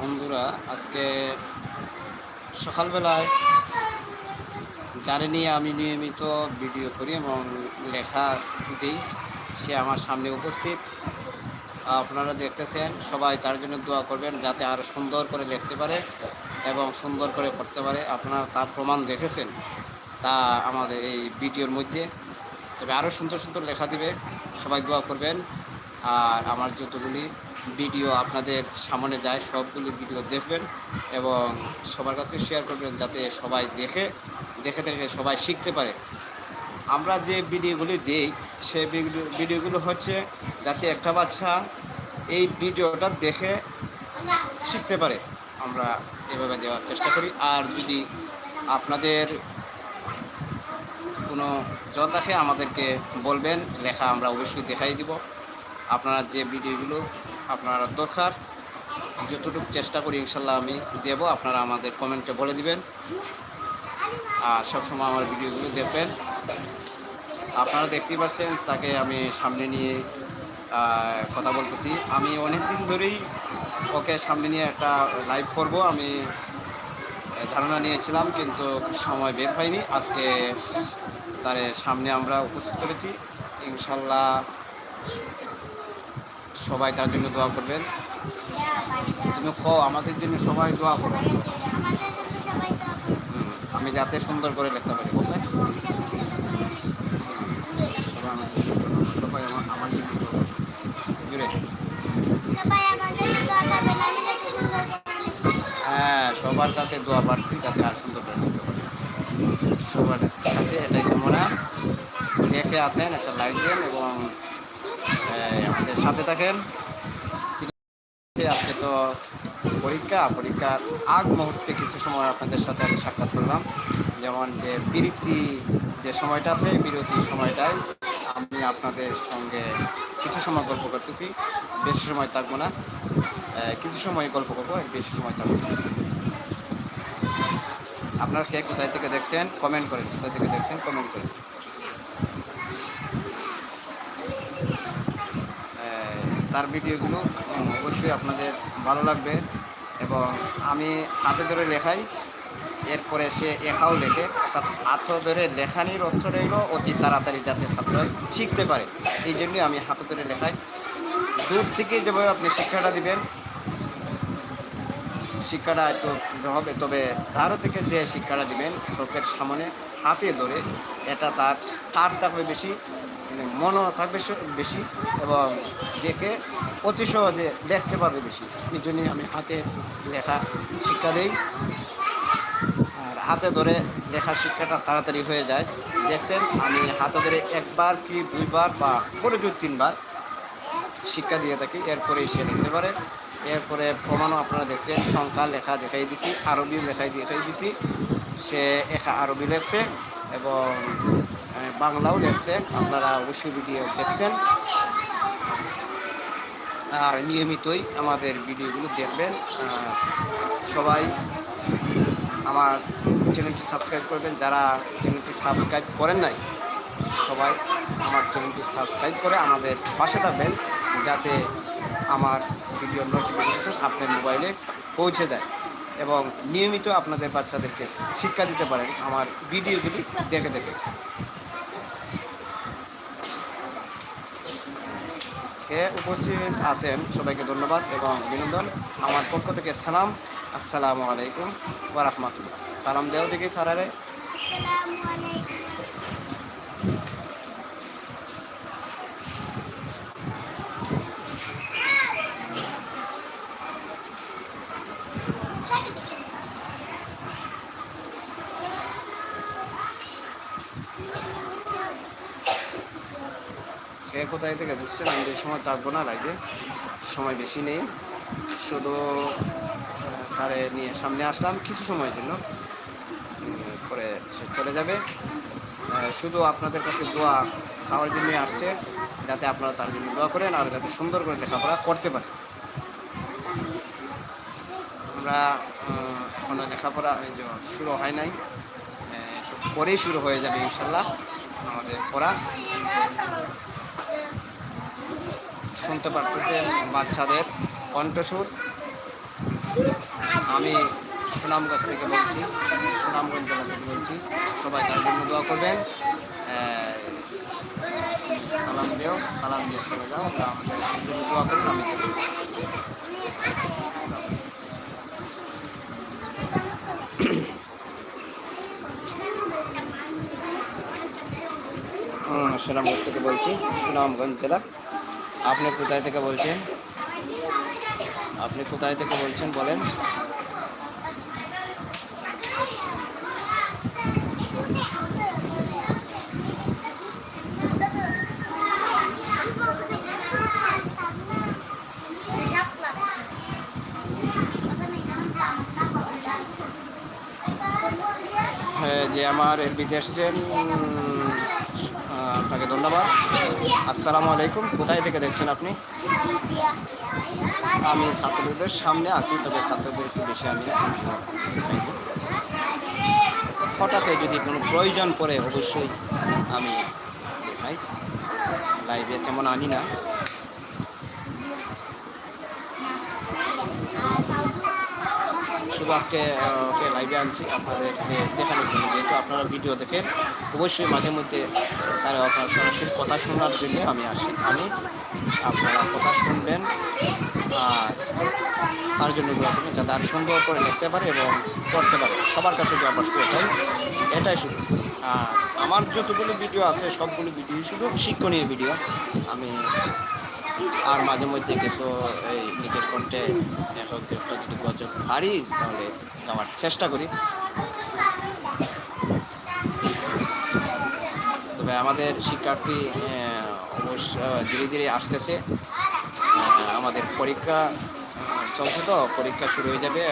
বন্ধুরা, আজকে সকালবেলায় যারে নিয়ে আমি নিয়মিত ভিডিও করি এবং লেখা দিই। সে আমার সামনে উপস্থিত। আপনারা দেখতেছেন, সবাই তার জন্য দোয়া করবেন যাতে আরও সুন্দর করে লিখতে পারে এবং সুন্দর করে পড়তে পারে। আপনারা তার প্রমাণ দেখেছেন, তা আমাদের এই ভিডিওর মধ্যে। তবে আরও সুন্দর সুন্দর লেখা দিবে। সবাই দোয়া করবেন। আর আমার যতগুলি ভিডিও আপনাদের সামনে যায়, সবগুলি ভিডিও দেখবেন এবং সবার কাছে শেয়ার করবেন যাতে সবাই দেখে দেখে থেকে সবাই শিখতে পারে। আমরা যে ভিডিওগুলি দিই সেই ভিডিওগুলো হচ্ছে যাতে একটা বাচ্চা এই ভিডিওটা দেখে শিখতে পারে। আমরা এভাবে দেওয়ার চেষ্টা করি। আর যদি আপনাদের কোনো জ থাকে, আমাদেরকে বলবেন লেখা আমরা অবশ্যই দেখাই দিব। আপনারা যে ভিডিওগুলো আপনার দরকার। যতটুকু চেষ্টা করি ইনশাল্লাহ আমি দেব। আপনারা আমাদের কমেন্টে বলে দিবেন। আর সবসময় আমার ভিডিওগুলো দেখবেন। আপনারা দেখতেই পাচ্ছেন, তাকে আমি সামনে নিয়ে কথা বলতেছি। আমি অনেক দিন ধরেই ওকে সামনে নিয়ে একটা লাইভ করব। আমি ধারণা নিয়েছিলাম, কিন্তু সময় বের হয়নি। আজকে তার সামনে আমরা উপস্থিত করেছি ইনশাল্লাহ সবাই তার জন্য দোয়া করবেন। তুমি খ আমাদের জন্য সবাই দোয়া করো। আমি যাতে সুন্দর করে লিখতে পারি বুঝছেন সবাই আমার আমার জন্য হ্যাঁ সবার কাছে দোয়া প্রার্থী যাতে আর সুন্দর করে লিখতে পারি। সবার কাছে এটাই কামনা। রেখে আসেন একটা লাইক দেন এবং আমাদের সাথে থাকেন। আজকে তো পরীক্ষা, পরীক্ষার আগ মুহূর্তে কিছু সময় আপনাদের সাথে আমি সাক্ষাৎ করলাম। যেমন যে বিরতি যে সময়টা আছে বিরতি সময়টায় আমি আপনাদের সঙ্গে কিছু সময় গল্প করতেছি। বেশি সময় থাকব না। কিছু সময় গল্প করব বেশি সময় থাকব আপনার কে কোথায় থেকে দেখছেন কমেন্ট করেন। কোথায় থেকে দেখছেন কমেন্ট করেন। তার ভিডিওগুলো অবশ্যই আপনাদের ভালো লাগবে। এবং আমি হাতে ধরে লেখাই, এরপরে সে একাও লেখে। অর্থাৎ হাত ধরে লেখানির অর্থটা হলো অতি তাড়াতাড়ি যাতে ছাত্র শিখতে পারে। এই জন্যই আমি হাতে ধরে লেখাই। দূর থেকে যেভাবে আপনি শিক্ষাটা দিবেন শিক্ষাটা একটু হবে, তবে ধারো থেকে যে শিক্ষাটা দিবেন, চোখের সামনে, হাতে ধরে, এটা তার তার থাকবে বেশি মানে থাকবে বেশি, এবং দেখে অতি সহজে দেখতে পারবে বেশি। এই জন্যই আমি হাতে লেখা শিক্ষা দিই। আর হাতে ধরে লেখার শিক্ষাটা তাড়াতাড়ি হয়ে যায়। দেখছেন, আমি হাতে ধরে একবার কি দুইবার বা যদি তিনবার শিক্ষা দিয়ে থাকি এরপরে সে লিখতে পারে। এরপরে প্রমাণও আপনারা দেখছেন, সংখ্যা লেখা দেখাই দিছি আরবি লেখাই দেখাই দিছি। সে একা আরবি লেখছে এবং বাংলাও লেখছে, আপনারা অবশ্যই ভিডিও দেখছেন। আর নিয়মিতই আমাদের ভিডিওগুলো দেখবেন। সবাই আমার চ্যানেলটি সাবস্ক্রাইব করবেন। যারা চ্যানেলটি সাবস্ক্রাইব করেন নাই, সবাই আমার চ্যানেলটি সাবস্ক্রাইব করে আমাদের পাশে থাকবেন, যাতে আমার ভিডিও নোটিফিকেশন আপনার মোবাইলে পৌঁছে যায় এবং নিয়মিত আপনাদের বাচ্চাদেরকে শিক্ষা দিতে পারেন আমার ভিডিওগুলি দেখে দেখে। কে উপস্থিত আছেন, সবাইকে ধন্যবাদ এবং বিনোদন আমার পক্ষ থেকে সালাম। আসসালামু আলাইকুম ওরহমতুল্লাহ সালাম দেও দেখি সারারে কোথায় থেকে দিচ্ছেন আমি সময় থাকব না লাগে সময় বেশি নেই। শুধু তারে নিয়ে সামনে আসলাম কিছু সময়ের জন্য। পরে সে চলে যাবে। শুধু আপনাদের কাছে দোয়া চাওয়ার জন্য আসছে যাতে আপনারা তার জন্য দোয়া করেন আর যাতে সুন্দর করে লেখাপড়া করতে পারে আমরা আহ, এখনও লেখাপড়া শুরু হয় নাই। পরেই শুরু হয়ে যাবে ইনশাল্লাহ আমাদের পড়া। শুনতে পারতেছেন বাচ্চাদের কণ্ঠসুর আমি সুনামগঞ্জ থেকে বলছি, সুনামগঞ্জ জেলা থেকে বলছি, সবাই তার জন্য দোয়া করবেন। সালাম দিও, সালাম দিয়ে চলে যাও। দোয়া করুন, আমি চলে যাব। হুম, সুনামগঞ্জ থেকে বলছি সুনামগঞ্জ জেলা। আপনি কোথায় থেকে বলছেন? আপনি কোথায় থেকে বলছেন বলেন। হ্যাঁ যে আমার বিদেশ আহ, আপনাকে ধন্যবাদ। আসসালামু আলাইকুম, কোথায় থেকে দেখছেন আপনি? আমি ছাত্রদের সামনে আছি, তবে ছাত্রদের একটু বেশি আমি। হঠাৎ যদি কোনো প্রয়োজন পড়ে, অবশ্যই আমি দেখাই। লাইভে তেমন আনি না। শুধু আজকে ওকে লাইভে আনছি। আপনাদেরকে দেখানোর জন্য। যেহেতু আপনারা ভিডিও দেখেন, অবশ্যই মাঝে মধ্যে তারা আপনার সরাসরি কথা শোনার জন্য আমি আসি। আমি আপনারা কথা শুনবেন, আর তার জন্য করবেন যাতে আর সুন্দর করে লিখতে পারে এবং করতে পারে। সবার কাছে যে আমার এটাই এটাই শুধু। আর আমার যতগুলো ভিডিও আছে, সবগুলো ভিডিও শুধু শিক্ষণীয় ভিডিও আমি আর মাঝে মধ্যে কিছু এই নিজের কণ্ঠে এক একটা যদি গজব পারি তাহলে গাওয়ার চেষ্টা করি। তবে আমাদের শিক্ষার্থী অবশ্য ধীরে ধীরে আসতেছে। আমাদের পরীক্ষা চলছে তো, পরীক্ষা শুরু হয়ে যাবে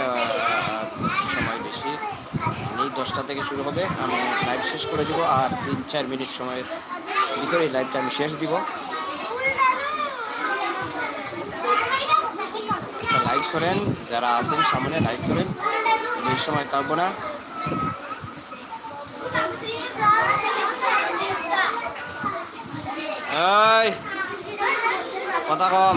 সময় বেশি এই দশটা থেকে শুরু হবে। আমি লাইভ শেষ করে দিব, আর তিন চার মিনিট সময়ের ভিতরে লাইভটা আমি শেষ দিব। লাইক করেন যারা আছেন সামনে লাইক করেন। বেশ সময় থাকব না। কথা কম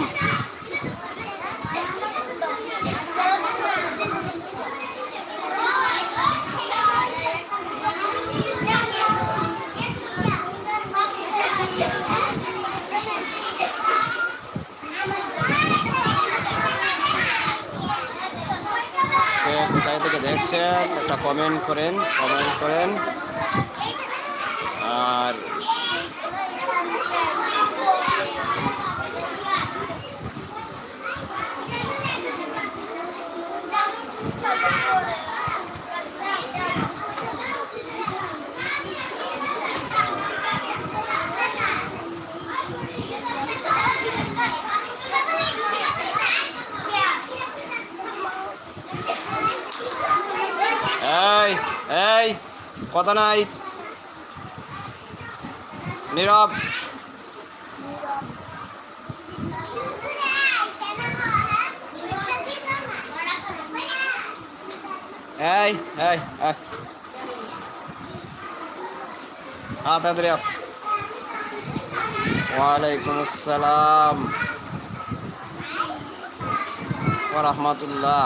কে কোথায় থেকে দেখছেন একটা কমেন্ট করেন কমেন্ট করেন। আর এই এই কথা নাই। নীরব। এই এই হ্যাঁ তাড়াতাড়ি। ওয়ালাইকুম আসসালাম। রাহমাতুল্লাহ।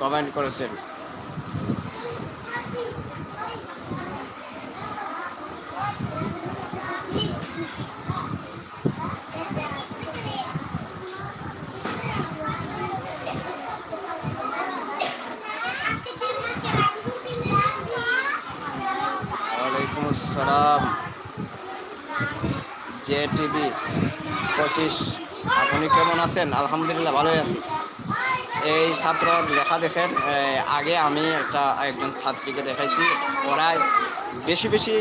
কমেন্ট করেছেন ওয়ালাইকুম আসসালাম জে টিভি পঁচিশ। আপনি কেমন আছেন? আলহামদুলিল্লাহ, ভালোই আছি। এই ছাত্রর লেখা দেখেন আগে আমি একটা, একজন ছাত্রীকে দেখাইছি। ওরাই বেশি বেশি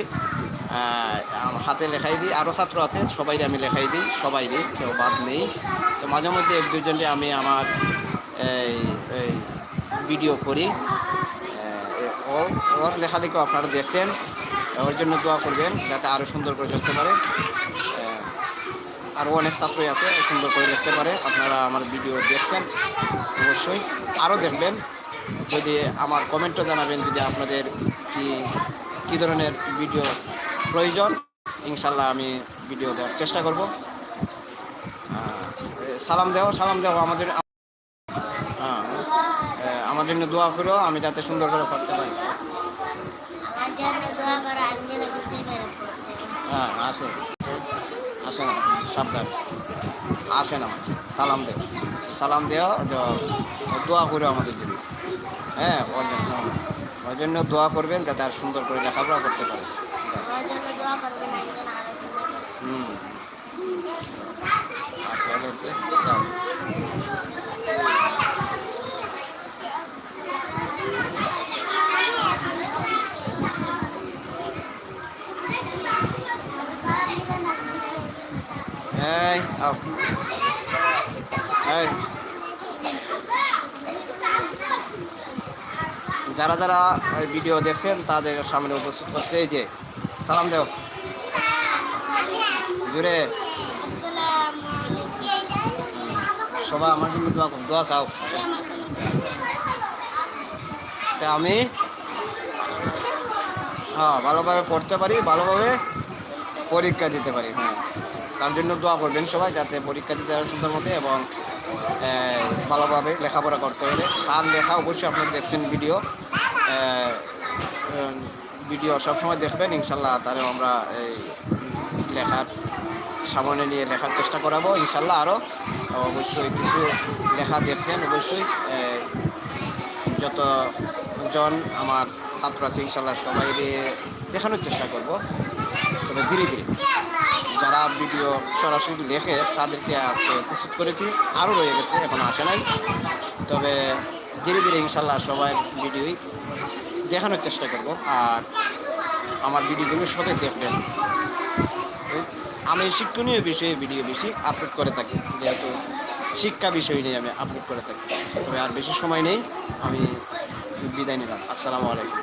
হাতে লেখাই দিই। আরও ছাত্র আছে সবাই আমি লেখাই দিই সবাই দিই কেউ বাদ নেই। তো মাঝে মধ্যে এক, দুজনকে আমি আমার, এই ভিডিও করি। ওর লেখালেখিও আপনারা দেখছেন। ওর জন্য দোয়া করবেন, যাতে আরও সুন্দর করে চলতে পারে। আরও অনেক ছাত্রই আছে সুন্দর করে লিখতে পারে আপনারা আমার ভিডিও দেখছেন অবশ্যই আরও দেখবেন। যদি আমার কমেন্টও জানাবেন যদি আপনাদের কি কী ধরনের ভিডিও প্রয়োজন ইনশাল্লাহ আমি ভিডিও দেওয়ার চেষ্টা করব। সালাম দেও সালাম দেও আমাদের হ্যাঁ আমার জন্য দোয়া করো আমি যাতে সুন্দর করে পড়তে পারি। হ্যাঁ আসে। আসে না সাবধান। আসে না সালাম দেও। সালাম দেওয়া দোয়া করে আমাদের জিনিস হ্যাঁ ওর জন্য। জন্য দোয়া করবেন যাতে আর সুন্দর করে লেখাপড়া করতে পারে। হুম। জন্য দোয়া করবেন আমি যেন আরও সুন্দর করে হুম আর যাও। এই আও এই যারা যারা ভিডিও দেখছেন, তাদের সামনে উপস্থিত করছে এই যে, সালাম দেও জুড়ে সবাই আমার জন্য দোয়া দোয়া চাও। তা আমি হ্যাঁ ভালোভাবে পড়তে পারি, ভালোভাবে পরীক্ষা দিতে পারি হ্যাঁ তার জন্য দোয়া করবেন সবাই যাতে পরীক্ষা দিতে পারে সুন্দর মতো এবং ভালোভাবে লেখাপড়া করতে হবে তার লেখা অবশ্যই আপনারা দেখছেন ভিডিও। ভিডিও সবসময় দেখবেন, ইনশাল্লাহ তারও আমরা এই লেখার সামনে নিয়ে লেখার চেষ্টা করাবো, ইনশাল্লাহ আরও অবশ্যই কিছু লেখা দেখছেন, অবশ্যই যতজন আমার ছাত্র আছে, ইনশাল্লাহ সবাই দেখানোর চেষ্টা করব। তবে ধীরে ধীরে। যারা ভিডিও সরাসরি লেখে তাদেরকে আজকে প্রস্তুত করেছি। আরও রয়ে গেছে, এখনও আসে নাই। তবে ধীরে ধীরে ইনশাল্লাহ সবাই ভিডিওই দেখানোর চেষ্টা করব। আর আমার ভিডিওগুলো সবাই দেখবেন। আমি শিক্ষণীয় বিষয়ে ভিডিও বেশি আপলোড করে থাকি, যেহেতু শিক্ষা বিষয় নিয়ে আমি আপলোড করে থাকি। তবে আর বেশি সময় নেই, আমি বিদায় নিলাম। আসসালামু আলাইকুম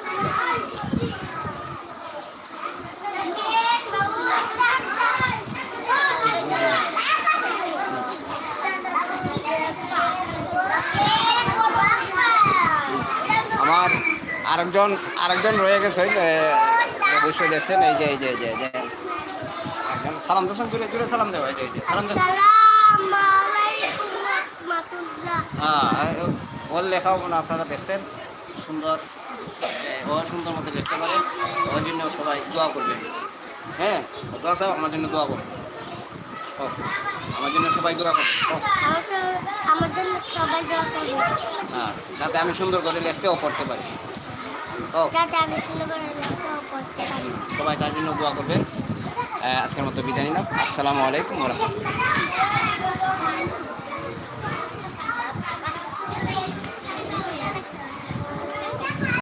আমার আরেকজন আরেকজন রয়ে গেছেন এ, অবশ্যই দেখছেন এই যে এই যে এই যে এই যে। একজন সালাম দেন দূরে দূরে সালাম দেওয়া এই যে এই যে সালাম হ্যাঁ ওর লেখাও মানে আপনারা দেখছেন সুন্দর ও সুন্দর মতো লিখতে পারে ওর জন্য সবাই দোয়া করবেন। হ্যাঁ দোয়া সাহেব আমার জন্য দোয়া করবেন আমার জন্য সবাই দোয়া করবেন আমার জন্য সবাই দোয়া হ্যাঁ যাতে আমি সুন্দর করে লিখতেও পড়তে পারি। যাতে আমি সুন্দর করে করতে পারি। সবাই তার জন্য দোয়া করবেন। আজকের মতো বিদায় নিলাম। আসসালামু আলাইকুম রহমতুল্লাহ।